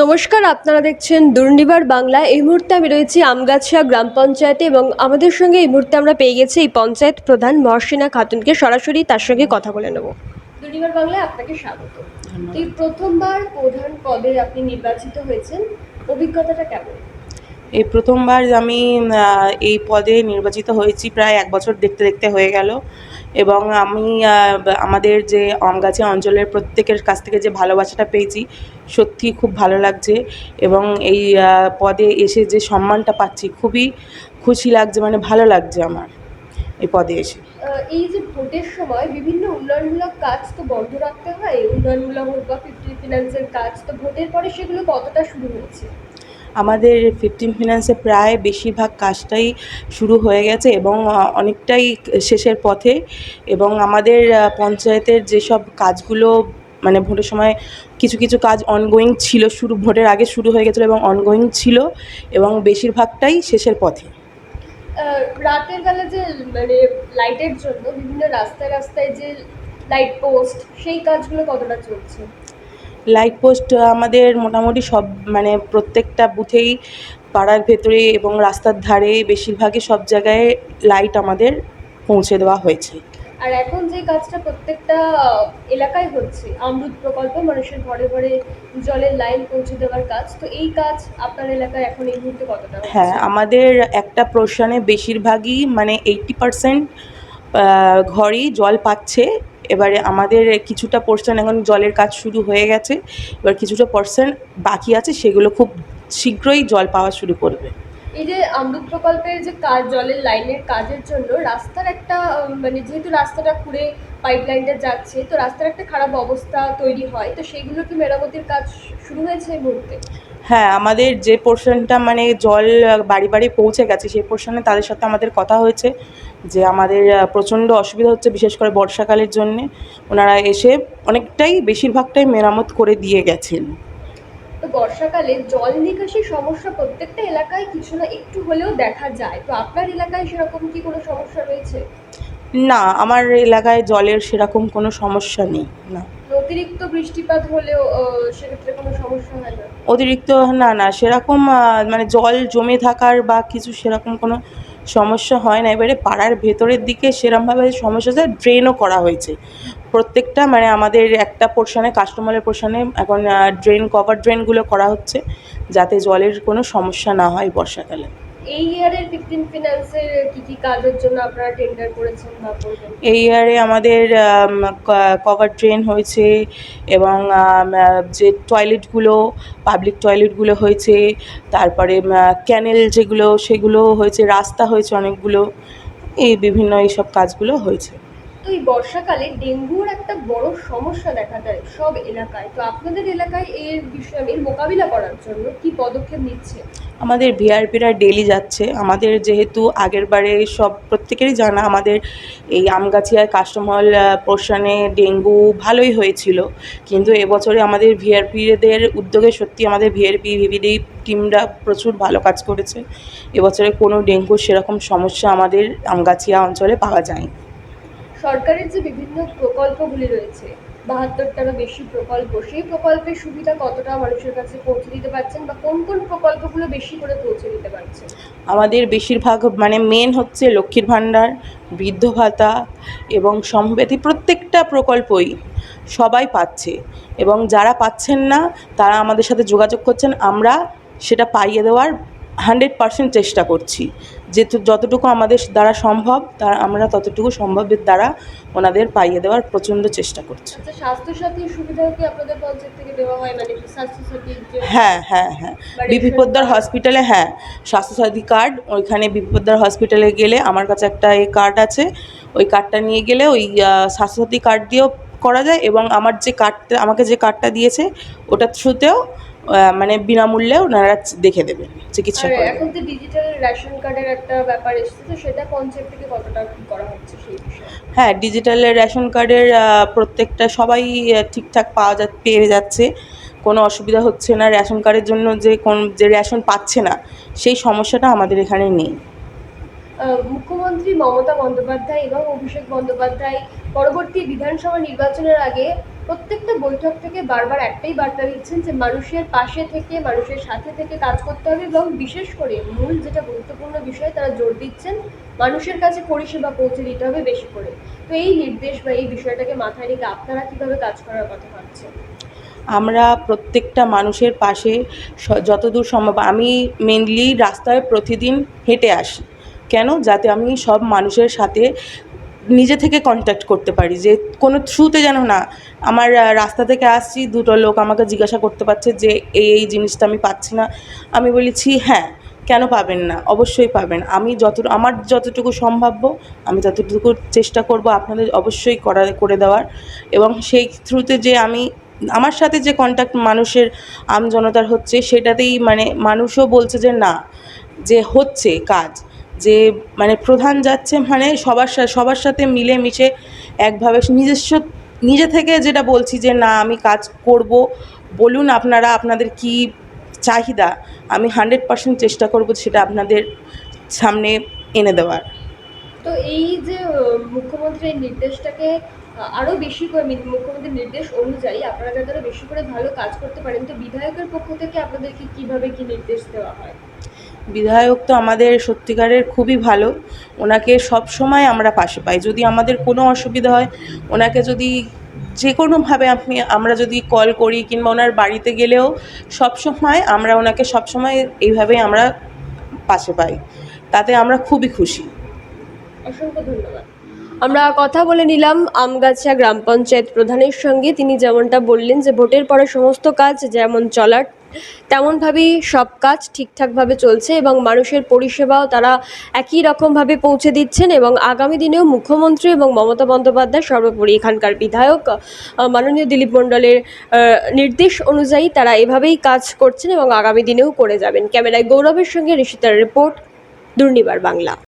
নমস্কার আপনারা দেখছেন দুর্নিবার বাংলা। এই মুহূর্তে আমি রয়েছি আমগাছিয়া গ্রাম পঞ্চায়েতে এবং আমাদের সঙ্গে এই মুহূর্তে আমরা পেয়ে গেছি এই পঞ্চায়েত প্রধান মহর্ষিনা খাতুনকে। সরাসরি তার সঙ্গে কথা বলে নেব। দুর্নিবার বাংলায় আপনাকে স্বাগত। এই প্রথমবার প্রধান পদে আপনি নির্বাচিত হয়েছেন। অভিজ্ঞতাটা কেমন? এই প্রথমবার আমি এই পদে নির্বাচিত হয়েছি প্রায় এক বছর দেখতে দেখতে হয়ে গেল। এবং আমি আমাদের যে আমগাছি অঞ্চলের প্রত্যেকের কাছ থেকে যে ভালোবাসাটা পেয়েছি, সত্যি খুব ভালো লাগছে। এবং এই পদে এসে যে সম্মানটা পাচ্ছি, খুবই খুশি লাগছে মানে ভালো লাগছে আমার এই পদে এসে। এই যে ভোটের সময় বিভিন্ন উন্নয়নমূলক কাজ তো বন্ধ রাখতে হয়। উন্নয়নমূলক হোক বা ফিফটি ফিনান্সের কাজ, তো ভোটের পরে সেগুলো কতটা শুরু হয়েছে? আমাদের ফিফটিন ফিনান্সে প্রায় বেশিরভাগ কাজটাই শুরু হয়ে গেছে এবং অনেকটাই শেষের পথে এবং আমাদের পঞ্চায়েতের যেসব কাজগুলো মানে ভোটের সময় কিছু কিছু কাজ অনগোয়িং ছিল, শুরু, ভোটের আগে শুরু হয়ে গেছিল এবং অনগোয়িং ছিল এবং বেশিরভাগটাই শেষের পথে। রাতের বেলা যে মানে লাইটের জন্য বিভিন্ন রাস্তায় রাস্তায় যে লাইট পোস্ট সেই কাজগুলো কতটা চলছে? লাইট পোস্ট আমাদের মোটামুটি সব মানে প্রত্যেকটা বুথেই পাড়ার ভেতরে এবং রাস্তার ধারে বেশিরভাগই সব জায়গায় লাইট আমাদের পৌঁছে দেওয়া হয়েছে। আর এখন যে কাজটা প্রত্যেকটা এলাকায় হচ্ছে অমৃত প্রকল্প মানুষের ঘরে ঘরে জলের লাইন পৌঁছে দেওয়ার কাজ তো এই কাজ আপনার এলাকায় এখন এই মুহূর্তে কতটা হ্যাঁ আমাদের একটা প্রশ্নে বেশিরভাগই মানে এইটটি পারসেন্ট ঘরই জল পাচ্ছে। এবারে আমাদের কিছুটা পোর্শন এখন জলের কাজ শুরু হয়ে গেছে। এবার কিছুটা পোর্শন বাকি আছে, সেগুলো খুব শীঘ্রই জল পাওয়া শুরু করবে। এই যে অমৃত প্রকল্পের যে কাজ, জলের লাইনের কাজের জন্য রাস্তার একটা মানে যেহেতু রাস্তাটা খুঁড়ে পাইপ লাইনটা যাচ্ছে, তো রাস্তার একটা খারাপ অবস্থা তৈরি হয়। তো সেইগুলো কি মেরামতির কাজ শুরু হয়েছে এই মুহূর্তে? হ্যাঁ আমাদের যে পোর্শনটা মানে জল বাড়ি বাড়ি পৌঁছে গেছে, সেই পোর্শনে তাদের সাথে আমাদের কথা হয়েছে যে আমাদের প্রচণ্ড অসুবিধা হচ্ছে, বিশেষ করে বর্ষাকালের জন্যে। ওনারা এসে অনেকটাই বেশিরভাগটাই মেরামত করে দিয়ে গেছেন। তো বর্ষাকালে জল নিকাশি সমস্যা প্রত্যেকটা এলাকায় কিছু না একটু হলেও দেখা যায়। তো আপনার এলাকায় সেরকম কি কোনো সমস্যা রয়েছে? না আমার এলাকায় জলের সেরকম কোনো সমস্যা নেই না। অতিরিক্ত বৃষ্টিপাত হলেও সেক্ষেত্রে কোনো সমস্যা হয় না? অতিরিক্ত না না সেরকম মানে জল জমে থাকার বা কিছু সেরকম কোনো সমস্যা হয় না। এবারে পাড়ার ভেতরের দিকে সেরমভাবে সমস্যা ড্রেনও করা হয়েছে। প্রত্যেকটা মানে আমাদের একটা পোর্শনে কাস্টমারের পোর্শনে এখন ড্রেন কভার ড্রেনগুলো করা হচ্ছে, যাতে জলের কোনো সমস্যা না হয় বর্ষাকালে। এই ইয়ারের ফিফটিন ফিনান্সের কি কি কাজের জন্য আপনারা টেন্ডার করেছেন বা এই ইয়ারে আমাদের কভার ড্রেন হয়েছে এবং যে টয়লেটগুলো পাবলিক টয়লেটগুলো হয়েছে, তারপরে ক্যানেল যেগুলো সেগুলো হয়েছে, রাস্তা হয়েছে অনেকগুলো, এই বিভিন্ন এইসব কাজগুলো হয়েছে। তো এই বর্ষাকালে ডেঙ্গুর একটা বড় সমস্যা দেখা দেয় সব এলাকায়। তো আপনাদের এলাকায় এর বিষয়ে, এর মোকাবিলা করার জন্য কি পদক্ষেপ নিচ্ছে? আমাদের ভিআরপিরা ডেলি যাচ্ছে। আমাদের যেহেতু আগের বারে সব, প্রত্যেকেরই জানা আমাদের এই আমগাছিয়ার কাস্টমহল পোর্শনে ডেঙ্গু ভালোই হয়েছিল। কিন্তু এবছরে আমাদের ভিআরপিদের উদ্যোগে সত্যি আমাদের ভিআরপি, ভিভিডি টিমরা প্রচুর ভালো কাজ করেছে। এবছরে কোনো ডেঙ্গুর সেরকম সমস্যা আমাদের আমগাছিয়া অঞ্চলে পাওয়া যায়নি। সরকারের যে বিভিন্ন প্রকল্পগুলি রয়েছে, বাহাত্তরটারও বেশি প্রকল্প, সেই প্রকল্পের সুবিধা কতটা মানুষের কাছে পৌঁছে দিতে পারছেন বা কোন কোন প্রকল্পগুলো বেশি করে পৌঁছে দিতে পারছেন? আমাদের বেশিরভাগ মানে মেন হচ্ছে লক্ষ্মীর ভাণ্ডার, বৃদ্ধ ভাতা এবং সমবেতি প্রত্যেকটা প্রকল্পই সবাই পাচ্ছে এবং যারা পাচ্ছেন না, তারা আমাদের সাথে যোগাযোগ করছেন, আমরা সেটা পাইয়ে দেওয়ার হান্ড্রেড পার্সেন্ট চেষ্টা করছি। যে যতটুকু আমাদের দ্বারা সম্ভব তারা আমরা ততটুকু সম্ভবের দ্বারা ওনাদের পাইয়ে দেওয়ার প্রচণ্ড চেষ্টা করছি। আচ্ছা হয়? মানে হ্যাঁ হ্যাঁ হ্যাঁ। বা বিপি রেশন পোদ্দার কার্ড? হসপিটালে হ্যাঁ স্বাস্থ্যসাথী কার্ড ওইখানে বিপি পোদ্দার হসপিটালে গেলে আমার কাছে একটা এই কার্ড আছে। ওই কার্ডটা নিয়ে গেলে ওই স্বাস্থ্যসাথী কার্ড দিয়েও করা যায় এবং আমার যে কার্ডটা আমাকে যে কার্ডটা দিয়েছে ওটার থ্রুতেও মানে বিনামূল্যে ওনারা দেখে দেবে চিকিৎসা করে এখন তো ডিজিটাল রেশন কার্ডের একটা ব্যাপার এসেছে তো সেটা পঞ্চায়েত থেকে কতটা করা হচ্ছে সেই বিষয়ে? হ্যাঁ ডিজিটাল রেশন কার্ডের প্রত্যেকটা সবাই ঠিকঠাক পাওয়া যা পেয়ে যাচ্ছে। কোনো অসুবিধা হচ্ছে না রেশন কার্ডের জন্য যে কোন যে রেশন পাচ্ছে না সেই সমস্যাটা আমাদের এখানে নেই। মুখ্যমন্ত্রী মমতা বন্দ্যোপাধ্যায় এবং অভিষেক বন্দ্যোপাধ্যায় পরবর্তী বিধানসভা নির্বাচনের আগে প্রত্যেকটা বৈঠক থেকে বারবার একটাই বার্তা দিচ্ছেন যে মানুষের পাশে থেকে, মানুষের সাথে থেকে কাজ করতে হবে এবং বিশেষ করে মূল যেটা গুরুত্বপূর্ণ বিষয়, তারা জোর দিচ্ছেন মানুষের কাছে পরিষেবা পৌঁছে দিতে হবে বেশি করে। তো এই নির্দেশ বা এই বিষয়টাকে মাথায় রেখে আপনারা কীভাবে কাজ করার কথা ভাবছেন? আমরা প্রত্যেকটা মানুষের পাশে যতদূর সম্ভব, আমি মেনলি রাস্তায় প্রতিদিন হেঁটে আসি। কেন? যাতে আমি সব মানুষের সাথে নিজে থেকে কন্ট্যাক্ট করতে পারি, যে কোনো থ্রুতে যেন না, আমার রাস্তা থেকে আসছি, দুটো লোক আমাকে জিজ্ঞাসা করতে পারছে যে এই এই জিনিসটা আমি পাচ্ছি না। আমি বলেছি হ্যাঁ কেন পাবেন না? অবশ্যই পাবেন। আমি যত আমার যতটুকু সম্ভাব্য, আমি ততটুকু চেষ্টা করব আপনাদের অবশ্যই করা, করে দেওয়ার। এবং সেই থ্রুতে যে আমি, আমার সাথে যে কন্ট্যাক্ট মানুষের আমজনতার হচ্ছে, সেটাতেই মানে মানুষও বলছে যে না, যে হচ্ছে কাজ। যে মানে প্রধান যাচ্ছে মানে সবার সাথে সবার সাথে মিলেমিশে একভাবে নিজস্ব, নিজে থেকে যেটা বলছি যে না, আমি কাজ করব। বলুন আপনারা আপনাদের কি চাহিদা? আমি হান্ড্রেড পার্সেন্ট চেষ্টা করব সেটা আপনাদের সামনে এনে দেওয়ার। তো এই যে মুখ্যমন্ত্রীর নির্দেশটাকে আরও বেশি করে মুখ্যমন্ত্রীর নির্দেশ অনুযায়ী আপনারা যাতে আরও বেশি করে ভালো কাজ করতে পারেন, তো বিধায়কের পক্ষ থেকে আপনাদেরকে কীভাবে কি নির্দেশ দেওয়া হয়? বিধায়ক তো আমাদের সত্যিকারের খুবই ভালো। ওনাকে সব সময় আমরা পাশে পাই। যদি আমাদের কোনো অসুবিধা হয়, ওনাকে যদি যে কোনোভাবে আপনি আমরা যদি কল করি কিংবা ওনার বাড়িতে গেলেও সব সময় আমরা ওনাকে সব সময় এইভাবেই আমরা পাশে পাই। তাতে আমরা খুবই খুশি। আমরা কথা বলে নিলাম আমগাছা গ্রাম পঞ্চায়েত প্রধানের সঙ্গে। তিনি যেমনটা বললেন যে ভোটের পরে সমস্ত কাজ যেমন চলার তেমনভাবেই সব কাজ ঠিকঠাকভাবে চলছে এবং মানুষের পরিষেবাও তারা একই রকমভাবে পৌঁছে দিচ্ছেন এবং আগামী দিনেও মুখ্যমন্ত্রী এবং মমতা বন্দ্যোপাধ্যায় সর্বোপরি এখানকার বিধায়ক মাননীয় দিলীপ মণ্ডলের নির্দেশ অনুযায়ী তারা এভাবেই কাজ করছেন এবং আগামী দিনেও করে যাবেন। ক্যামেরায় গৌরবের সঙ্গে ঋষিতার রিপোর্ট, দুর্নিবার বাংলা।